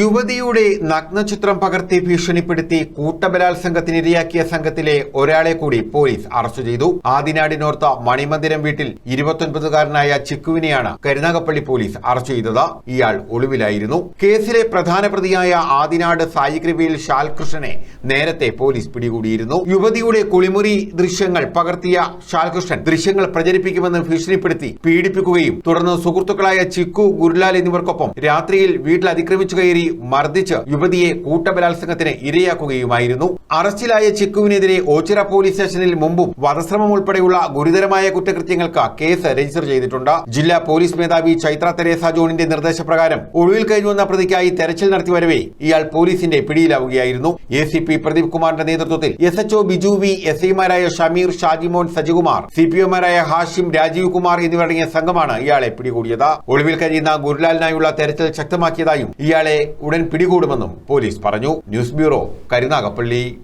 യുവതിയുടെ നഗ്നചിത്രം പകർത്തി ഭീഷണിപ്പെടുത്തി കൂട്ടബലാത്സംഗത്തിനിരയാക്കിയ സംഘത്തിലെ ഒരാളെ കൂടി പോലീസ് അറസ്റ്റ് ചെയ്തു. ആദിനാടിനോർത്ത മണിമന്ദിരം വീട്ടിൽ ഇരുപത്തൊൻപതുകാരനായ ചിക്കുവിനെയാണ് കരുനാഗപ്പള്ളി പോലീസ് അറസ്റ്റ് ചെയ്തത്. ഇയാൾ ഒളിവിലായിരുന്നു. കേസിലെ പ്രധാന പ്രതിയായ ആദിനാട് സായികൃപയിൽ ഷാൽകൃഷ്ണനെ നേരത്തെ പോലീസ് പിടികൂടിയിരുന്നു. യുവതിയുടെ കുളിമുറി ദൃശ്യങ്ങൾ പകർത്തിയ ഷാൽകൃഷ്ണൻ ദൃശ്യങ്ങൾ പ്രചരിപ്പിക്കുമെന്ന് ഭീഷണിപ്പെടുത്തി പീഡിപ്പിക്കുകയും തുടർന്ന് സുഹൃത്തുക്കളായ ചിക്കു ഗുരുലാൽ എന്നിവർക്കൊപ്പം രാത്രിയിൽ വീട്ടിൽ അതിക്രമിച്ചു കയറി മർദ്ദിച്ച് യുവതിയെ കൂട്ടബലാത്സംഗത്തിന് ഇരയാക്കുകയുമായിരുന്നു. അറസ്റ്റിലായ ചിക്കുവിനെതിരെ ഓച്ചിറ പോലീസ് സ്റ്റേഷനിൽ മുമ്പും വധശ്രമം ഉൾപ്പെടെയുള്ള ഗുരുതരമായ കുറ്റകൃത്യങ്ങൾക്ക് കേസ് രജിസ്റ്റർ ചെയ്തിട്ടുണ്ട്. ജില്ലാ പോലീസ് മേധാവി ചൈത്ര തെരേസ ജോണിന്റെ നിർദ്ദേശപ്രകാരം ഒളിവിൽ കഴിഞ്ഞുവന്ന പ്രതിക്കായി തെരച്ചിൽ നടത്തിവരവെ ഇയാൾ പോലീസിന്റെ പിടിയിലാവുകയായിരുന്നു. എ സി പി പ്രദീപ് കുമാറിന്റെ നേതൃത്വത്തിൽ S HO Biju V S ഐമാരായ ഷമീർ ഷാജിമോൻ സജികുമാർ സി പി ഒമാരായ ഹാഷിം രാജീവ് കുമാർ എന്നിവരടങ്ങിയ സംഘമാണ് ഇയാളെ പിടികൂടിയത്. ഒളിവിൽ കഴിയുന്ന ഗുരുലാലിനായുള്ള തെരച്ചിൽ ശക്തമാക്കിയതായും ഇയാളെ ഉടൻ പിടികൂടുമെന്നും പോലീസ് പറഞ്ഞു. News bureau Karunagappally.